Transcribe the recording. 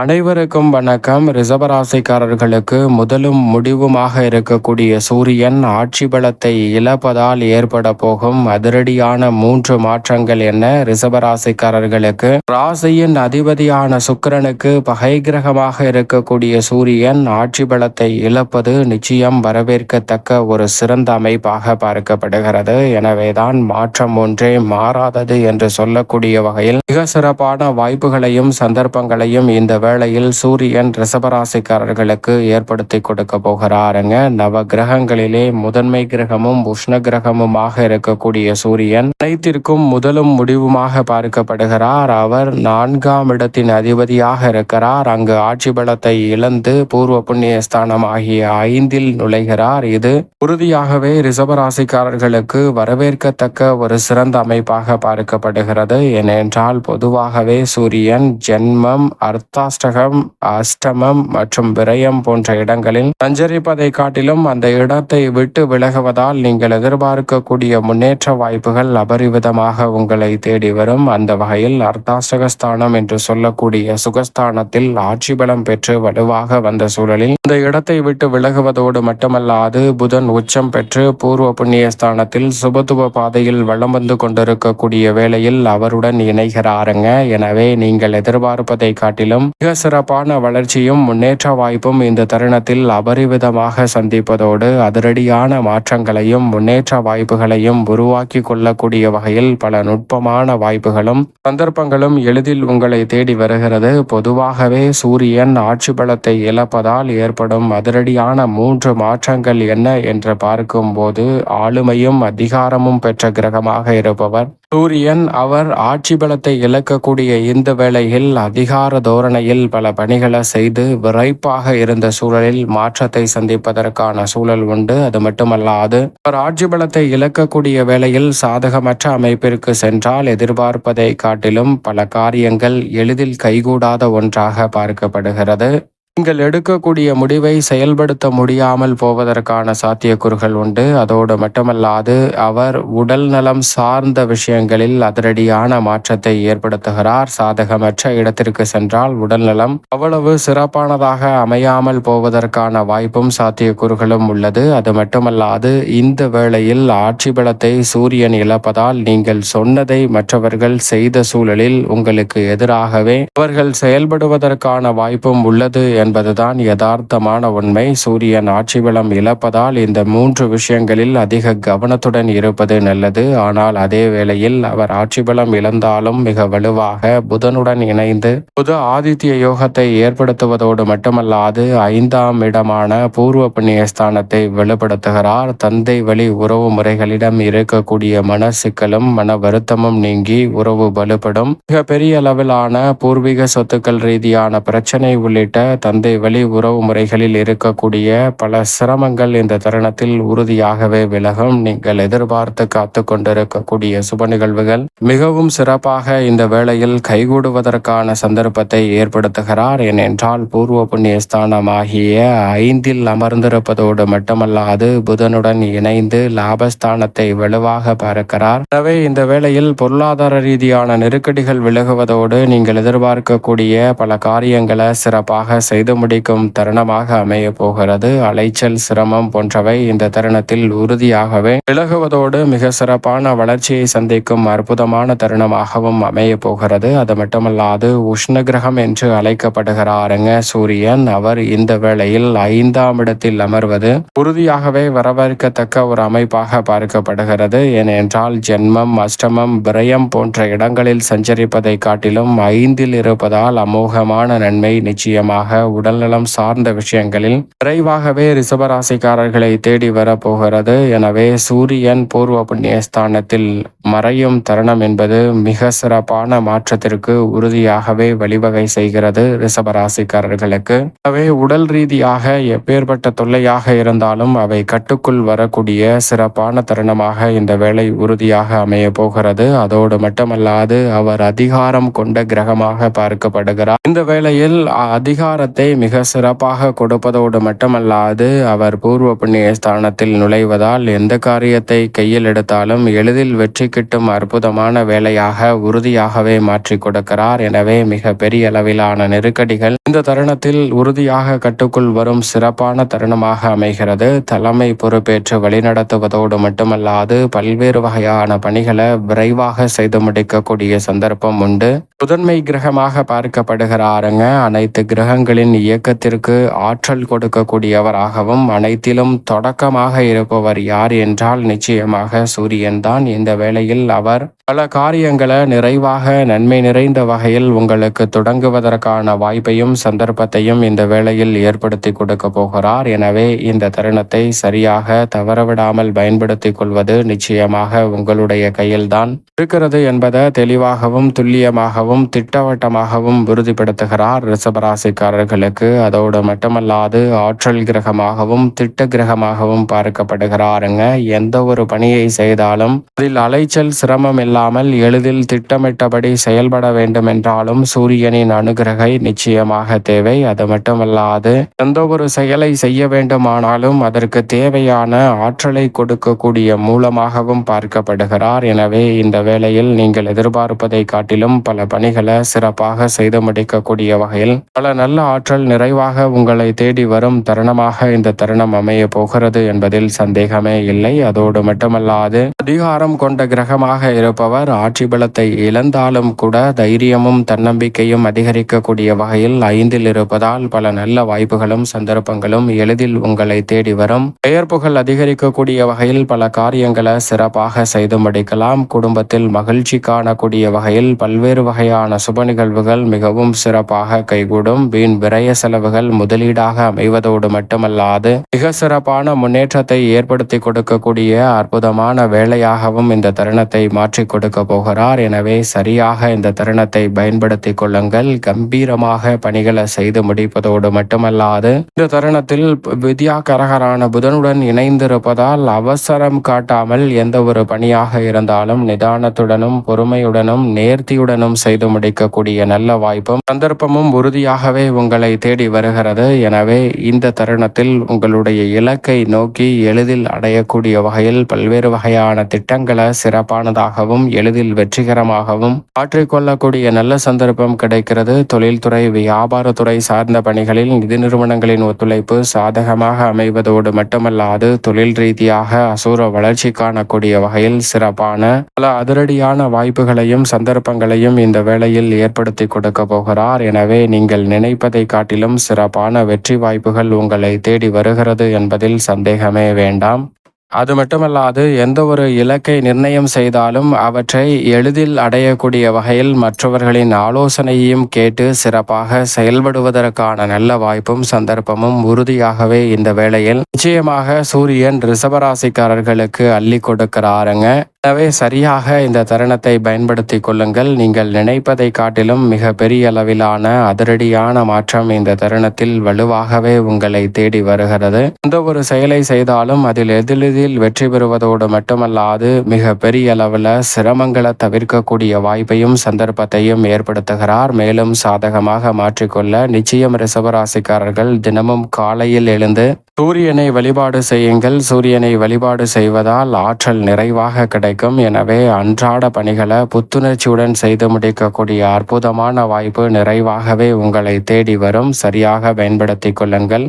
அனைவருக்கும் வணக்கம். ரிசபராசிக்காரர்களுக்கு முதலும் முடிவுமாக இருக்கக்கூடிய சூரியன் ஆட்சி பலத்தை இழப்பதால் ஏற்பட போகும் அதிரடியான மூன்று மாற்றங்கள் என்ன? ரிசபராசிக்காரர்களுக்கு ராசியின் அதிபதியான சுக்கிரனுக்கு பகை கிரகமாக இருக்கக்கூடிய சூரியன் ஆட்சி பலத்தை இழப்பது நிச்சயம் வரவேற்கத்தக்க ஒரு சிறந்த அமைப்பாக பார்க்கப்படுகிறது. எனவேதான் மாற்றம் ஒன்றே மாறாதது என்று சொல்லக்கூடிய வகையில் மிக சிறப்பான வாய்ப்புகளையும் சந்தர்ப்பங்களையும் இந்த வேளையில் சூரியன் ரிசபராசிக்காரர்களுக்கு ஏற்படுத்தி கொடுக்க போகிறாருங்க. நவ கிரகங்களிலே முதன்மை கிரகமும் உஷ்ண கிரகமுமாக இருக்கக்கூடிய சூரியன் அனைத்திற்கும் முதலும் முடிவுமாக பார்க்கப்படுகிறார். அவர் நான்காம் இடத்தின் அதிபதியாக இருக்கிறார். அங்கு ஆட்சி பலத்தை இழந்து பூர்வ புண்ணிய ஸ்தானம் ஆகிய ஐந்தில் நுழைகிறார். இது உறுதியாகவே ரிசபராசிக்காரர்களுக்கு வரவேற்கத்தக்க ஒரு சிறந்த அமைப்பாக பார்க்கப்படுகிறது. ஏனென்றால் பொதுவாகவே சூரியன் ஜென்மம் அர்த்தா அஷ்டகம் அஷ்டமம் மற்றும் விரயம் போன்ற இடங்களில் சஞ்சரிப்பதை காட்டிலும் அந்த இடத்தை விட்டு விலகுவதால் நீங்கள் எதிர்பார்க்கக்கூடிய முன்னேற்ற வாய்ப்புகள் அபரிவிதமாக உங்களை தேடி வரும். அந்த வகையில் அர்த்தாஷ்டகஸ்தானம் என்று சொல்லக்கூடிய சுகஸ்தானத்தில் ஆட்சி பலம் பெற்று வலுவாக வந்த சூழலில் இந்த இடத்தை விட்டு விலகுவதோடு மட்டுமல்லாது புதன் உச்சம் பெற்று பூர்வ புண்ணிய ஸ்தானத்தில் சுபத்துவ பாதையில் வளம் வந்து கொண்டிருக்கக்கூடிய வேளையில் அவருடன் இணைகிறாருங்க. எனவே நீங்கள் எதிர்பார்ப்பதை காட்டிலும் மிக சிறப்பான வளர்ச்சியும் முன்னேற்ற வாய்ப்பும் இந்த தருணத்தில் அபரிவிதமாக சந்திப்பதோடு அதிரடியான மாற்றங்களையும் முன்னேற்ற வாய்ப்புகளையும் உருவாக்கி கொள்ளக்கூடிய வகையில் பல நுட்பமான வாய்ப்புகளும் சந்தர்ப்பங்களும் எளிதில் உங்களை தேடி வருகிறது. பொதுவாகவே சூரியன் ஆட்சி பலத்தை இழப்பதால் ஏற்படும் அதிரடியான மூன்று மாற்றங்கள் என்ன என்று பார்க்கும்போது ஆளுமையும் அதிகாரமும் பெற்ற கிரகமாக இருப்பவர் சூரியன் அவர் ஆட்சி பலத்தை இழக்கக்கூடிய இந்த வேளையில் அதிகார தோரணையில் பல பணிகளை செய்து விரைப்பாக இருந்த சூழலில் மாற்றத்தை சந்திப்பதற்கான சூழல் உண்டு. அது மட்டுமல்லாது அவர் ஆட்சி பலத்தை இழக்கக்கூடிய வேளையில் சாதகமற்ற அமைப்பிற்கு சென்றால் எதிர்பார்ப்பதை காட்டிலும் பல காரியங்கள் எளிதில் கைகூடாத ஒன்றாக பார்க்கப்படுகிறது. நீங்கள் எடுக்கக்கூடிய முடிவை செயல்படுத்த முடியாமல் போவதற்கான சாத்தியக்கூறுகள் உண்டு. அதோடு மட்டுமல்லாது அவர் உடல் நலம் சார்ந்த விஷயங்களில் அதிரடியான மாற்றத்தை ஏற்படுத்துகிறார். சாதகமற்ற இடத்திற்கு சென்றால் உடல் நலம் அவ்வளவு சிறப்பானதாக அமையாமல் போவதற்கான வாய்ப்பும் சாத்தியக்கூறுகளும் உள்ளது. அது மட்டுமல்லாது இந்த வேளையில் ஆட்சி பலத்தை சூரியன் இழப்பதால் நீங்கள் சொன்னதை மற்றவர்கள் செய்த சூழலில் உங்களுக்கு எதிராகவே அவர்கள் செயல்படுவதற்கான வாய்ப்பும் உள்ளது என்பதுதான் யதார்த்தமான உண்மை. சூரியன் ஆட்சி பலம் இழப்பதால் இந்த மூன்று விஷயங்களில் அதிக கவனத்துடன் இருப்பது நல்லது. ஆனால் அதே வேளையில் அவர் ஆட்சி பலம் இழந்தாலும் மிக வலுவாக புதனுடன் இணைந்து புது ஆதித்ய யோகத்தை ஏற்படுத்துவதோடு மட்டுமல்லாது ஐந்தாம் இடமான பூர்வ புண்ணிய ஸ்தானத்தை தந்தை வழி உறவு முறைகளிடம் இருக்கக்கூடிய மன சிக்கலும் மன வருத்தமும் நீங்கி உறவு வலுப்படும். மிக பெரிய அளவிலான பூர்வீக சொத்துக்கள் ரீதியான பிரச்சனை உள்ளிட்ட தந்தை வழி உறவு முறைகளில் இருக்கக்கூடிய பல சிரமங்கள் இந்த தருணத்தில் உறுதியாகவே விலகும். நீங்கள் எதிர்பார்த்து காத்து கொண்டிருக்கக்கூடிய சுப நிகழ்வுகள் மிகவும் சிறப்பாக இந்த வேளையில் கைகூடுவதற்கான சந்தர்ப்பத்தை ஏற்படுத்துகிறார். ஏனென்றால் பூர்வ புண்ணிய ஸ்தானமாகிய ஐந்தில் அமர்ந்திருப்பதோடு மட்டுமல்லாது புதனுடன் இணைந்து லாபஸ்தானத்தை வலுவாக பார்க்கிறார். எனவே இந்த வேளையில் பொருளாதார ரீதியான நெருக்கடிகள் விலகுவதோடு நீங்கள் எதிர்பார்க்கக்கூடிய பல காரியங்களை சிறப்பாக செய்து செய்து முடிக்கும் தருணமாக அமைய போகிறது. அலைச்சல் சிரமம் போன்றவை இந்த தருணத்தில் உறுதியாகவே விலகுவதோடு மிக சிறப்பான வளர்ச்சியை சந்திக்கும் அற்புதமான தருணமாகவும் அமைய போகிறது. அது மட்டுமல்லாது உஷ்ண கிரகம் என்று அழைக்கப்படுகிறாருங்க சூரியன். அவர் இந்த வேளையில் ஐந்தாம் இடத்தில் அமர்வது உறுதியாகவே வரவேற்கத்தக்க ஒரு அமைப்பாக பார்க்கப்படுகிறது. ஏனென்றால் ஜென்மம் அஷ்டமம் விரயம் போன்ற இடங்களில் சஞ்சரிப்பதை காட்டிலும் ஐந்தில் இருப்பதால் அமோகமான நன்மை நிச்சயமாக உடல்நலம் சார்ந்த விஷயங்களில் விரைவாகவே ரிஷபராசிக்காரர்களை தேடி வரப்போகிறது. எனவே சூரியன் பூர்வ புண்ணிய ஸ்தானத்தில் மறையும் தருணம் என்பது மிக சிறப்பான மாற்றத்திற்கு உறுதியாகவே வழிவகை செய்கிறது ரிஷபராசிக்காரர்களுக்கு. அவை உடல் ரீதியாக எப்பேற்பட்ட தொல்லையாக இருந்தாலும் அவை கட்டுக்குள் வரக்கூடிய சிறப்பான தருணமாக இந்த வேலை உறுதியாக அமைய போகிறது. அதோடு மட்டுமல்லாது அவர் அதிகாரம் கொண்ட கிரகமாக பார்க்கப்படுகிறார். இந்த வேளையில் அதிகாரத்தை பலத்தை மிக சிறப்பாக கொடுப்பதோடு மட்டுமல்லாது அவர் பூர்வ புண்ணிய ஸ்தானத்தில் நுழைவதால் எந்த காரியத்தை கையில் எடுத்தாலும் எளிதில் வெற்றி கிட்டும் அற்புதமான வேலையாக உறுதியாகவே மாற்றி கொடுக்கிறார். எனவே மிக பெரிய அளவிலான நெருக்கடிகள் இந்த தருணத்தில் உறுதியாக கட்டுக்குள் வரும் சிறப்பான தருணமாக அமைகிறது. தலைமை பொறுப்பேற்று வழிநடத்துவதோடு மட்டுமல்லாது பல்வேறு வகையான பணிகளை விரைவாக செய்து முடிக்கக்கூடிய சந்தர்ப்பம் உண்டு. முதன்மை கிரகமாக பார்க்கப்படுகிறாருங்க. அனைத்து கிரகங்களின் இயக்கத்திற்கு ஆற்றல் கொடுக்கக்கூடியவராகவும் அனைத்திலும் தொடக்கமாக இருப்பவர் யார் என்றால் நிச்சயமாக சூரியன் தான். இந்த வேளையில் அவர் பல காரியங்களை நிறைவாக நன்மை நிறைந்த வகையில் உங்களுக்கு தொடங்குவதற்கான வாய்ப்பையும் சந்தர்ப்பத்தையும் இந்த வேளையில் ஏற்படுத்தி கொடுக்க போகிறார். எனவே இந்த தருணத்தை சரியாக தவறவிடாமல் பயன்படுத்திக் கொள்வது நிச்சயமாக உங்களுடைய கையில்தான் இருக்கிறது என்பதை தெளிவாகவும் துல்லியமாகவும் திட்டவட்டமாகவும் உறுதிப்படுத்துகிறார் ரிஷபராசிக்காரர்களுக்கு அதோடு மட்டுமல்லாது ஆற்றல் கிரகமாகவும் திட்ட கிரகமாகவும் பார்க்கப்படுகிறாருங்க. எந்த ஒரு பணியை செய்தாலும் அதில் அலைச்சல் சிரமம் இல்லாமல் எளிதில் திட்டமிட்டபடி செயல்பட வேண்டும் என்றாலும் சூரியனின் அனுகிரகை நிச்சயமாக தேவை. அது மட்டுமல்லாது எந்த ஒரு செயலை செய்ய வேண்டுமானாலும் அதற்கு தேவையான ஆற்றலை கொடுக்கக்கூடிய மூலமாகவும் பார்க்கப்படுகிறார். எனவே இந்த வேளையில் நீங்கள் எதிர்பார்ப்பதை காட்டிலும் பல பணிகளை சிறப்பாக செய்து முடிக்கக்கூடிய வகையில் பல நல்ல ஆற்றல் நிறைவாக உங்களை தேடி வரும் தருணமாக இந்த தருணம் அமைய போகிறது என்பதில் சந்தேகமே இல்லை. அதோடு மட்டுமல்லாது அதிகாரம் கொண்ட கிரகமாக இருப்பவர் ஆட்சி பலத்தை இழந்தாலும் கூட தைரியமும் தன்னம்பிக்கையும் அதிகரிக்கக்கூடிய வகையில் ஐந்தில் இருப்பதால் பல நல்ல வாய்ப்புகளும் சந்தர்ப்பங்களும் எளிதில் உங்களை தேடி வரும். பெயர் புகழ் அதிகரிக்கக்கூடிய வகையில் பல காரியங்களை சிறப்பாக செய்து முடிக்கலாம். குடும்பத்தில் மகிழ்ச்சி காணக்கூடிய வகையில் பல்வேறு வகையான சுப நிகழ்வுகள் மிகவும் சிறப்பாக கைகூடும். வீண் விரய செலவுகள் முதலீடாக அமைவதோடு மட்டுமல்லாது மிக சிறப்பான முன்னேற்றத்தை ஏற்படுத்தி கொடுக்கக்கூடிய அற்புதமான வேலையாகவும் இந்த தருணத்தை மாற்றி கொடுக்க போகிறார். எனவே சரியாக இந்த தருணத்தை பயன்படுத்திக் கொள்ளுங்கள். கம்பீரமாக பணிகளை செய்து முடிப்பதோடு மட்டுமல்லாது இந்த தருணத்தில் வித்யா கரகரான புதனுடன் இணைந்திருப்பதால் அவசரம் காட்டாமல் எந்த ஒரு பணியாக இருந்தாலும் நிதானத்துடனும் பொறுமையுடனும் நேர்த்தியுடனும் செய்து முடிக்கக்கூடிய நல்ல வாய்ப்பும் சந்தர்ப்பமும் உறுதியாகவே உங்கள் தேடி வருகிறது. எனவே இந்த தருணத்தில் உங்களுடைய இலக்கை நோக்கி எளிதில் அடையக்கூடிய வகையில் பல்வேறு வகையான திட்டங்களை சிறப்பானதாகவும் எளிதில் வெற்றிகரமாகவும் மாற்றிக்கொள்ளக்கூடிய நல்ல சந்தர்ப்பம் கிடைக்கிறது. தொழில்துறை வியாபாரத்துறை சார்ந்த பணிகளில் நிதி நிறுவனங்களின் ஒத்துழைப்பு சாதகமாக அமைவதோடு மட்டுமல்லாது தொழில் ரீதியாக அசூர வளர்ச்சி காணக்கூடிய வகையில் சிறப்பான பல அதிரடியான வாய்ப்புகளையும் சந்தர்ப்பங்களையும் இந்த வேளையில் ஏற்படுத்தி கொடுக்க போகிறார். எனவே நீங்கள் நினைப்பதை காட்டிலும் சிறப்பான வெற்றி வாய்ப்புகள் உங்களை தேடி வருகிறது என்பதில் சந்தேகமே வேண்டாம். அது மட்டுமல்லாது எந்த ஒரு இலக்கை நிர்ணயம் செய்தாலும் அவற்றை எளிதில் அடையக்கூடிய வகையில் மற்றவர்களின் ஆலோசனையையும் கேட்டு சிறப்பாக செயல்படுவதற்கான நல்ல வாய்ப்பும் சந்தர்ப்பமும் உறுதியாகவே இந்த வேளையில் நிச்சயமாக சூரியன் ரிஷபராசிக்காரர்களுக்கு அள்ளி கொடுக்கிறாருங்க. எனவே சரியாக இந்த தருணத்தை பயன்படுத்தி கொள்ளுங்கள். நீங்கள் நினைப்பதை காட்டிலும் மிக பெரிய அளவிலான அதிரடியான மாற்றம் இந்த தருணத்தில் வலுவாகவே உங்களை தேடி வருகிறது. எந்த ஒரு செயலை செய்தாலும் அதில் எதிரெதில் வெற்றி பெறுவதோடு மட்டுமல்லாது மிக பெரிய அளவில் சிரமங்களை தவிர்க்கக்கூடிய வாய்ப்பையும் சந்தர்ப்பத்தையும் ஏற்படுத்துகிறார். மேலும் சாதகமாக மாற்றிக்கொள்ள நிச்சயம் ரிசவராசிக்காரர்கள் தினமும் காலையில் எழுந்து சூரியனை வழிபாடு செய்யுங்கள். சூரியனை வழிபாடு செய்வதால் ஆற்றல் நிறைவாக கிடைக்கும். எனவே அன்றாட பணிகளை புத்துணர்ச்சியுடன் செய்து முடிக்கக்கூடிய அற்புதமான வாய்ப்பு நிறைவாகவே உங்களை தேடி வரும். சரியாக பயன்படுத்தி கொள்ளுங்கள்.